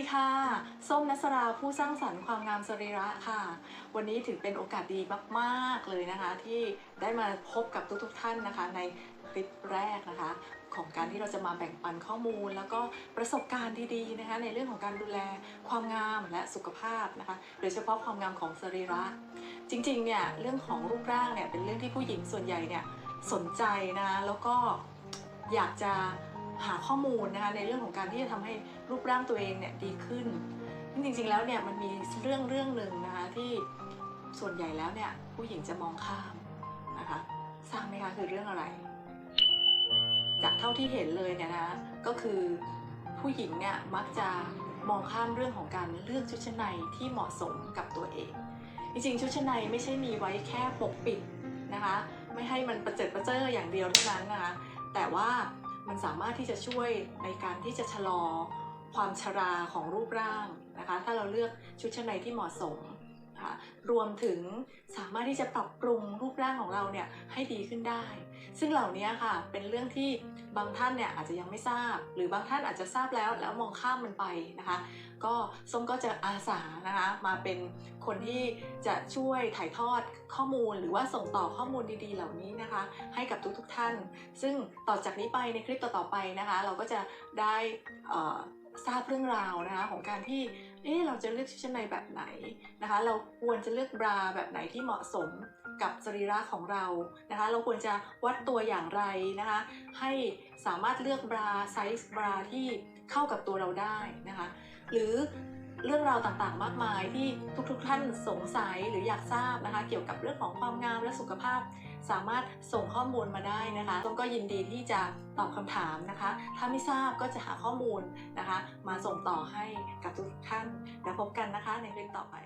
ีค่ะ ส้มนัสราผู้สร้างสรรค์ความงามสรีระค่ะ วันนี้ถือเป็นโอกาสดีมากๆเลยนะคะ ที่ได้มาพบกับทุกๆท่านนะคะ ในคลิปแรกนะคะ ของการที่เราจะมาแบ่งปันข้อมูล แล้วก็ประสบการณ์ดีๆนะคะ ในเรื่องของการดูแลความงามและสุขภาพนะคะ โดยเฉพาะความงามของสรีระ จริงๆเนี่ยเรื่องของรูปร่างเนี่ยเป็นเรื่องที่ผู้หญิงส่วนใหญ่เนี่ยสนใจนะแล้วก็อยากจะ หาข้อมูลนะคะในเรื่องของการที่จะทำให้รูปร่างตัวเองเนี่ยดีขึ้นจริงๆแล้วเนี่ยมันมีเรื่องเรื่องหนึ่งนะคะที่ส่วนใหญ่แล้วเนี่ยผู้หญิงจะมองข้ามนะคะทราบไหมคะคือเรื่องอะไร จากเท่าที่เห็นเลยเนี่ยนะก็คือผู้หญิงเนี่ยมักจะมองข้ามเรื่องของการเลือกชุดชั้นในที่เหมาะสมกับตัวเอง จริงๆ ชุดชั้นในไม่ใช่มีไว้แค่ปกปิดนะคะ ไม่ให้มันประเจิดประเจ้ออย่างเดียวเท่านั้นนะคะแต่ว่า มันสามารถที่จะช่วยในการที่จะชะลอความชราของรูปร่างนะคะ ถ้าเราเลือกชุดชั้นในที่เหมาะสม คะรวมถึงสามารถที่จะปรับปรุงรูปร่างของเราเนี่ยให้ดีขึ้นได้ ซึ่งเหล่านี้ค่ะเป็นเรื่องที่บางท่านเนี่ยอาจจะยังไม่ทราบ หรือบางท่านอาจจะทราบแล้วแล้วมองข้ามมันไปนะคะ ก็ส้มก็จะอาสานะคะมาเป็นคนที่จะช่วยถ่ายทอดข้อมูล หรือว่าส่งต่อข้อมูลดีๆ เหล่านี้นะคะ ให้กับทุกๆท่าน ซึ่งต่อจากนี้ไปในคลิปต่อๆไปนะคะ เราก็จะได้อ่อ ทราบเรื่องราวนะคะของการที่เอ๊ะเราจะเลือกชุดชั้นในแบบไหนนะคะ เราควรจะเลือกบราแบบไหนที่เหมาะสมกับสรีระของเรานะคะ เราควรจะวัดตัวอย่างไรนะคะ ให้สามารถเลือกบราไซส์บราที่เข้ากับตัวเราได้นะคะ หรือ เรื่องราวต่างๆ มากมายที่ทุกๆ ท่านสงสัยหรืออยากทราบนะคะ เกี่ยวกับเรื่องของความงามและสุขภาพ สามารถส่งข้อมูลมาได้นะคะต้นก็ยินดีที่จะตอบคำถามนะคะ ถ้าไม่ทราบก็จะหาข้อมูลนะคะ มาส่งต่อให้กับทุกท่านแล้วพบกันนะคะในคลิปต่อไป